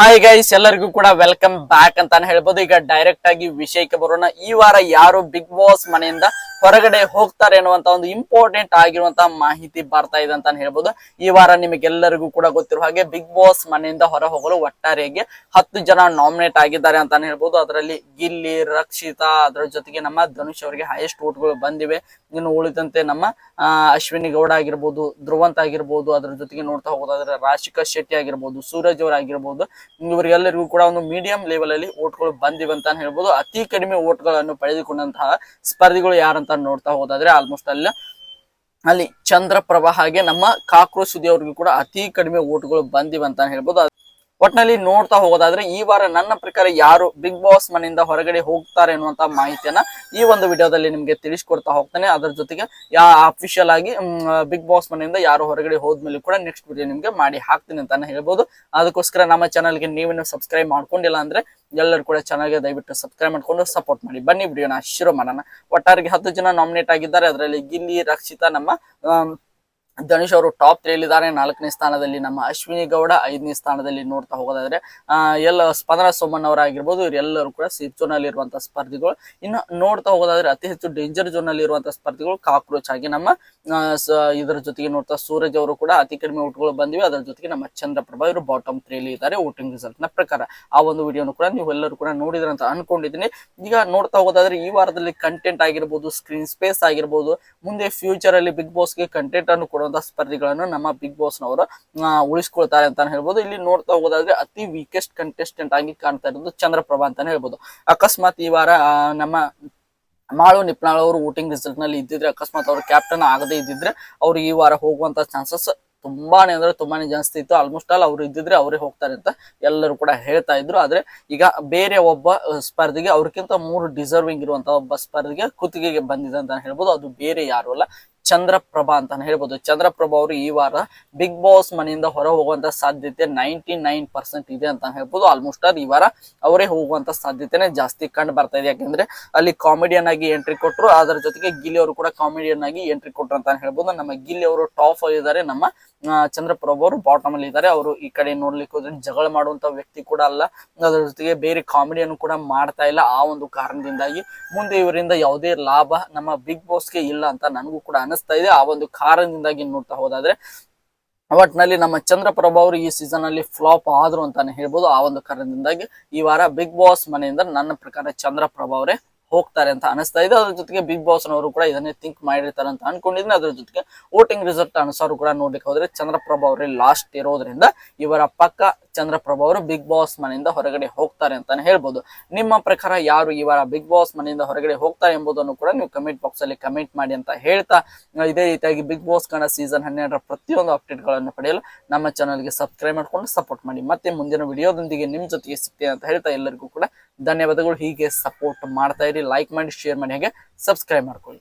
Hi guys ಎಲ್ಲರಿಗೂ ಕೂಡ welcome back ಅಂತಾನೆ ಹೇಳ್ಬೋದು. ಈಗ ಡೈರೆಕ್ಟ್ ಆಗಿ ವಿಷಯಕ್ಕೆ ಬರೋಣ. ಈ ವಾರ ಯಾರು ಬಿಗ್ ಬಾಸ್ ಮನೆಯಿಂದ ಹೊರಗಡೆ ಹೋಗ್ತಾರೆ ಅನ್ನುವಂತ ಒಂದು ಇಂಪಾರ್ಟೆಂಟ್ ಆಗಿರುವಂತಹ ಮಾಹಿತಿ ಬರ್ತಾ ಇದೆ ಅಂತ ಹೇಳ್ಬೋದು. ಈ ವಾರ ನಿಮಗೆಲ್ಲರಿಗೂ ಕೂಡ ಗೊತ್ತಿರುವ ಹಾಗೆ ಬಿಗ್ ಬಾಸ್ ಮನೆಯಿಂದ ಹೊರ ಹೋಗಲು ಒಟ್ಟಾರೆಗೆ ಹತ್ತು ಜನ ನಾಮಿನೇಟ್ ಆಗಿದ್ದಾರೆ ಅಂತಾನೆ ಹೇಳ್ಬೋದು. ಅದರಲ್ಲಿ ಗಿಲ್ಲಿ, ರಕ್ಷಿತಾ, ಅದರ ಜೊತೆಗೆ ನಮ್ಮ ಧನುಷ್ ಅವರಿಗೆ ಹೈಯೆಸ್ಟ್ ಓಟ್ಗಳು ಬಂದಿವೆ. ಇನ್ನು ಉಳಿದಂತೆ ನಮ್ಮ ಅಶ್ವಿನಿ ಗೌಡ ಆಗಿರ್ಬೋದು, ಧ್ರುವಂತ ಆಗಿರ್ಬೋದು, ಅದರ ಜೊತೆಗೆ ನೋಡ್ತಾ ಹೋಗೋದಾದ್ರೆ ರಾಶಿಕಾ ಶೆಟ್ಟಿ ಆಗಿರ್ಬೋದು, ಸೂರಜ್ ಅವರ ಆಗಿರ್ಬೋದು, ಇವರಿಗೆಲ್ಲರಿಗೂ ಕೂಡ ಒಂದು ಮೀಡಿಯಂ ಲೆವೆಲ್ ಅಲ್ಲಿ ಓಟ್ಗಳು ಬಂದಿವೆ ಅಂತ ಹೇಳ್ಬೋದು. ಅತಿ ಕಡಿಮೆ ಓಟ್ಗಳನ್ನು ಪಡೆದುಕೊಂಡಂತಹ ಸ್ಪರ್ಧಿಗಳು ಯಾರಂತ ನೋಡ್ತಾ ಹೋದಾದ್ರೆ ಆಲ್ಮೋಸ್ಟ್ ಅಲ್ಲಿ ಅಲ್ಲಿ ಚಂದ್ರಪ್ರಭ ಹಾಗೆ ನಮ್ಮ ಕಾಕ್ರೋಚ್ ಸುದ್ದಿ ಅವ್ರಿಗೂ ಕೂಡ ಅತಿ ಕಡಿಮೆ ಓಟ್ಗಳು ಬಂದಿವೆ ಅಂತ ಹೇಳ್ಬೋದು. ಒಟ್ನಲ್ಲಿ ನೋಡ್ತಾ ಹೋಗೋದಾದ್ರೆ ಈ ವಾರ ನನ್ನ ಪ್ರಕಾರ ಯಾರು ಬಿಗ್ ಬಾಸ್ ಮನೆಯಿಂದ ಹೊರಗಡೆ ಹೋಗ್ತಾರೆ ಅನ್ನುವಂತ ಮಾಹಿತಿಯನ್ನ ಈ ಒಂದು ವಿಡಿಯೋದಲ್ಲಿ ನಿಮ್ಗೆ ತಿಳಿಸ್ಕೊಡ್ತಾ ಹೋಗ್ತಾನೆ. ಅದ್ರ ಜೊತೆಗೆ ಯಾ ಅಫಿಷಿಯಲ್ ಆಗಿ ಬಿಗ್ ಬಾಸ್ ಮನೆಯಿಂದ ಯಾರು ಹೊರಗಡೆ ಹೋದ್ಮೇಲೆ ಕೂಡ ನೆಕ್ಸ್ಟ್ ವಿಡಿಯೋ ನಿಮ್ಗೆ ಮಾಡಿ ಹಾಕ್ತೀನಿ ಅಂತಾನೆ ಹೇಳ್ಬೋದು. ಅದಕ್ಕೋಸ್ಕರ ನಮ್ಮ ಚಾನಲ್ಗೆ ನೀವೇನು ಸಬ್ಸ್ಕ್ರೈಬ್ ಮಾಡ್ಕೊಂಡಿಲ್ಲ ಅಂದ್ರೆ ಎಲ್ಲರೂ ಕೂಡ ಚಾನಲ್ಗೆ ದಯವಿಟ್ಟು ಸಬ್ಸ್ಕ್ರೈಬ್ ಮಾಡ್ಕೊಂಡು ಸಪೋರ್ಟ್ ಮಾಡಿ. ಬನ್ನಿ ವಿಡಿಯೋನ ಶುರು ಮಾಡೋಣ. ಒಟ್ಟಾರಿಗೆ ಹತ್ತು ಜನ ನಾಮಿನೇಟ್ ಆಗಿದ್ದಾರೆ. ಅದರಲ್ಲಿ ಗಿಲ್ಲಿ, ರಕ್ಷಿತಾ ನಮ್ಮ ಧನುಷ್ ಅವರು ಟಾಪ್ ತ್ರೀಲಿದ್ದಾರೆ ನಾಲ್ಕನೇ ಸ್ಥಾನದಲ್ಲಿ ನಮ್ಮ ಅಶ್ವಿನಿ ಗೌಡ ಐದನೇ ಸ್ಥಾನದಲ್ಲಿ ನೋಡ್ತಾ ಹೋಗೋದಾದ್ರೆ ಎಲ್ಲ ಸ್ಪಂದನ ಸೋಮನ್ ಅವರಾಗಿರ್ಬೋದು, ಇವರೆಲ್ಲರೂ ಕೂಡ ಸೇಫ್ ಝೋನ್ ಅಲ್ಲಿ ಇರುವಂತಹ ಸ್ಪರ್ಧಿಗಳು. ಇನ್ನು ನೋಡ್ತಾ ಹೋಗೋದಾದ್ರೆ ಅತಿ ಹೆಚ್ಚು ಡೇಂಜರ್ ಝೋನ್ ಅಲ್ಲಿ ಇರುವಂತಹ ಸ್ಪರ್ಧಿಗಳು ಕಾಕ್ರೋಚ್ ಆಗಿ ನಮ್ಮ ಇದರ ಜೊತೆಗೆ ನೋಡ್ತಾ ಸೂರಜ್ ಅವರು ಕೂಡ ಅತಿ ಕಡಿಮೆ ಓಟ್ಗಳು ಬಂದಿವೆ. ಅದರ ಜೊತೆಗೆ ನಮ್ಮ ಚಂದ್ರಪ್ರಭಾ ಇವರು ಬಾಟಮ್ ತ್ರೀಲಿ ಇದ್ದಾರೆ ವೋಟಿಂಗ್ ರಿಸಲ್ಟ್ನ ಪ್ರಕಾರ. ಆ ಒಂದು ವಿಡಿಯೋನು ಕೂಡ ನೀವು ಎಲ್ಲರೂ ಕೂಡ ನೋಡಿದ್ರ ಅಂತ ಅನ್ಕೊಂಡಿದ್ದೀನಿ. ಈಗ ನೋಡ್ತಾ ಹೋಗೋದಾದ್ರೆ ಈ ವಾರದಲ್ಲಿ ಕಂಟೆಂಟ್ ಆಗಿರ್ಬೋದು ಸ್ಕ್ರೀನ್ ಸ್ಪೇಸ್ ಆಗಿರ್ಬೋದು, ಮುಂದೆ ಫ್ಯೂಚರ್ ಅಲ್ಲಿ ಬಿಗ್ ಬಾಸ್ಗೆ ಕಂಟೆಂಟ್ ಅನ್ನು ಕೊಡುವಂತಹ ಸ್ಪರ್ಧಿಗಳನ್ನು ನಮ್ಮ ಬಿಗ್ ಬಾಸ್ ನವರು ಉಳಿಸ್ಕೊಳ್ತಾರೆ ಅಂತ ಹೇಳ್ಬೋದು. ಇಲ್ಲಿ ನೋಡ್ತಾ ಹೋಗೋದಾದ್ರೆ ಅತಿ ವೀಕೆಸ್ಟ್ ಕಂಟೆಸ್ಟೆಂಟ್ ಆಗಿ ಕಾಣ್ತಾ ಇರೋದು ಚಂದ್ರಪ್ರಭಾ ಅಂತಾನೆ ಹೇಳ್ಬೋದು. ಅಕಸ್ಮಾತ್ ಈ ವಾರ ನಮ್ಮ ಮಾಳು ನಿಪ್ನಾಳ್ ಅವರು ವೋಟಿಂಗ್ ರಿಸಲ್ಟ್ನಲ್ಲಿ ಇದ್ದಿದ್ರೆ, ಅಕಸ್ಮಾತ್ ಅವರು ಕ್ಯಾಪ್ಟನ್ ಆಗದೆ ಇದ್ದಿದ್ರೆ, ಅವ್ರು ಈ ವಾರ ಹೋಗುವಂತ ಚಾನ್ಸಸ್ ತುಂಬಾನೇ ಅಂದ್ರೆ ತುಂಬಾನೇ ಜಾಸ್ತಿ ಇತ್ತು. ಆಲ್ಮೋಸ್ಟ್ ಆಲ್ ಅವ್ರು ಇದ್ದಿದ್ರೆ ಅವರೇ ಹೋಗ್ತಾರೆ ಅಂತ ಎಲ್ಲರೂ ಕೂಡ ಹೇಳ್ತಾ ಇದ್ರು. ಆದ್ರೆ ಈಗ ಬೇರೆ ಒಬ್ಬ ಸ್ಪರ್ಧೆಗೆ ಸ್ಪರ್ಧಿಗೆ ಅವ್ರಿಗಿಂತ ಮೂರು ಡಿಸರ್ವಿಂಗ್ ಇರುವಂತ ಒಬ್ಬ ಸ್ಪರ್ಧಿಗೆ ಕುತ್ತಿಗೆಗೆ ಬಂದಿದೆ ಅಂತ ಹೇಳ್ಬೋದು. ಅದು ಬೇರೆ ಯಾರು ಅಲ್ಲ. ಚಂದ್ರಪ್ರಭಾ ಅಂತಾನೆ ಹೇಳ್ಬೋದು. ಚಂದ್ರಪ್ರಭಾ ಅವರು ಈ ವಾರ ಬಿಗ್ ಬಾಸ್ ಮನೆಯಿಂದ ಹೊರ ಹೋಗುವಂತ ಸಾಧ್ಯತೆ ನೈಂಟಿ ನೈನ್ ಪರ್ಸೆಂಟ್ ಇದೆ ಅಂತ ಹೇಳ್ಬೋದು. ಆಲ್ಮೋಸ್ಟ್ ಆಲ್ ಈ ವಾರ ಅವರೇ ಹೋಗುವಂತ ಸಾಧ್ಯತೆನೆ ಜಾಸ್ತಿ ಕಂಡು ಬರ್ತಾ ಇದೆ. ಯಾಕೆಂದ್ರೆ ಅಲ್ಲಿ ಕಾಮಿಡಿಯನ್ ಆಗಿ ಎಂಟ್ರಿ ಕೊಟ್ಟರು ಅದರ ಜೊತೆಗೆ ಗಿಲ್ಲಿ ಅವರು ಕೂಡ ಕಾಮಿಡಿಯನ್ ಆಗಿ ಎಂಟ್ರಿ ಕೊಟ್ಟರು ಅಂತ ಹೇಳ್ಬೋದು. ನಮ್ಮ ಗಿಲ್ಲಿ ಅವರು ಟಾಪ್ ಆಗಿದ್ದಾರೆ ನಮ್ಮ ಚಂದ್ರಪ್ರಭು ಅವರು ಬಾಟಮ್ ಅಲ್ಲಿ ಇದ್ದಾರೆ. ಅವರು ಈ ಕಡೆ ನೋಡ್ಲಿಕ್ಕೆ ಹೋದ್ರೆ ಜಗಳ ಮಾಡುವಂತ ವ್ಯಕ್ತಿ ಕೂಡ ಅಲ್ಲ. ಅದರ ಜೊತೆಗೆ ಬೇರೆ ಕಾಮಿಡಿಯನ್ನು ಕೂಡ ಮಾಡ್ತಾ ಇಲ್ಲ ಆ ಒಂದು ಕಾರಣದಿಂದಾಗಿ. ಮುಂದೆ ಇವರಿಂದ ಯಾವುದೇ ಲಾಭ ನಮ್ಮ ಬಿಗ್ ಬಾಸ್ಗೆ ಇಲ್ಲ ಅಂತ ನನಗೂ ಕೂಡ ಅನಿಸ್ತಾ ಇದೆ. ಆ ಒಂದು ಕಾರಣದಿಂದಾಗಿ ನೋಡ್ತಾ ಹೋದಾದ್ರೆ, ಒಟ್ನಲ್ಲಿ ನಮ್ಮ ಚಂದ್ರಪ್ರಭಾ ಅವರು ಈ ಸೀಸನ್ ಅಲ್ಲಿ ಫ್ಲಾಪ್ ಆದ್ರು ಅಂತಾನೆ ಹೇಳ್ಬೋದು. ಆ ಒಂದು ಕಾರಣದಿಂದಾಗಿ ಈ ವಾರ ಬಿಗ್ ಬಾಸ್ ಮನೆಯಿಂದ ನನ್ನ ಪ್ರಕಾರ ಚಂದ್ರಪ್ರಭಾ ಅವರೇ ಹೋಗ್ತಾರೆ ಅಂತ ಅನಿಸ್ತಾ ಇದೆ. ಅದ್ರ ಜೊತೆಗೆ ಬಿಗ್ ಬಾಸ್ ನವರು ಕೂಡ ಇದನ್ನೇ ಥಿಂಕ್ ಮಾಡಿರ್ತಾರೆ ಅಂತ ಅನ್ಕೊಂಡಿದ್ದೀನಿ. ಅದ್ರ ಜೊತೆಗೆ ವೋಟಿಂಗ್ ರಿಸಲ್ಟ್ ಅನುಸಾರ ಕೂಡ ನೋಡ್ಲಿಕ್ಕೆ ಹೋದ್ರೆ ಚಂದ್ರಪ್ರಭಾ ಅವರೇ ಲಾಸ್ಟ್ ಇರೋದ್ರಿಂದ ಇವರ ಪಕ್ಕ ಚಂದ್ರಪ್ರಭಾ ಅವರು ಬಿಗ್ ಬಾಸ್ ಮನೆಯಿಂದ ಹೊರಗಡೆ ಹೋಗ್ತಾರೆ ಅಂತಾನೆ ಹೇಳ್ಬೋದು. ನಿಮ್ಮ ಪ್ರಕಾರ ಯಾರು ಇವರ ಬಿಗ್ ಬಾಸ್ ಮನೆಯಿಂದ ಹೊರಗಡೆ ಹೋಗ್ತಾರೆ ಎಂಬುದನ್ನು ಕೂಡ ನೀವು ಕಮೆಂಟ್ ಬಾಕ್ಸ್ ಅಲ್ಲಿ ಕಮೆಂಟ್ ಮಾಡಿ ಅಂತ ಹೇಳ್ತಾ, ಇದೇ ರೀತಿಯಾಗಿ ಬಿಗ್ ಬಾಸ್ ಕನ್ನಡ ಸೀಸನ್ ಹನ್ನೆರಡರ ಪ್ರತಿಯೊಂದು ಅಪ್ಡೇಟ್ಗಳನ್ನು ಪಡೆಯಲು ನಮ್ಮ ಚಾನಲ್ಗೆ ಸಬ್ಸ್ಕ್ರೈಬ್ ಮಾಡ್ಕೊಂಡು ಸಪೋರ್ಟ್ ಮಾಡಿ. ಮತ್ತೆ ಮುಂದಿನ ವಿಡಿಯೋದೊಂದಿಗೆ ನಿಮ್ ಜೊತೆಗೆ ಸಿಗ್ತೇನೆ ಅಂತ ಹೇಳ್ತಾ ಎಲ್ಲರಿಗೂ ಕೂಡ ಧನ್ಯವಾದಗಳು. ಹೀಗೆ ಸಪೋರ್ಟ್ ಮಾಡ್ತಾ ಇರಿ ಲೈಕ್ ಮಾಡಿ ಶೇರ್ ಮಾಡಿ ಹಾಗೆ ಸಬ್ಸ್ಕ್ರೈಬ್ ಮಾಡ್ಕೊಳ್ಳಿ.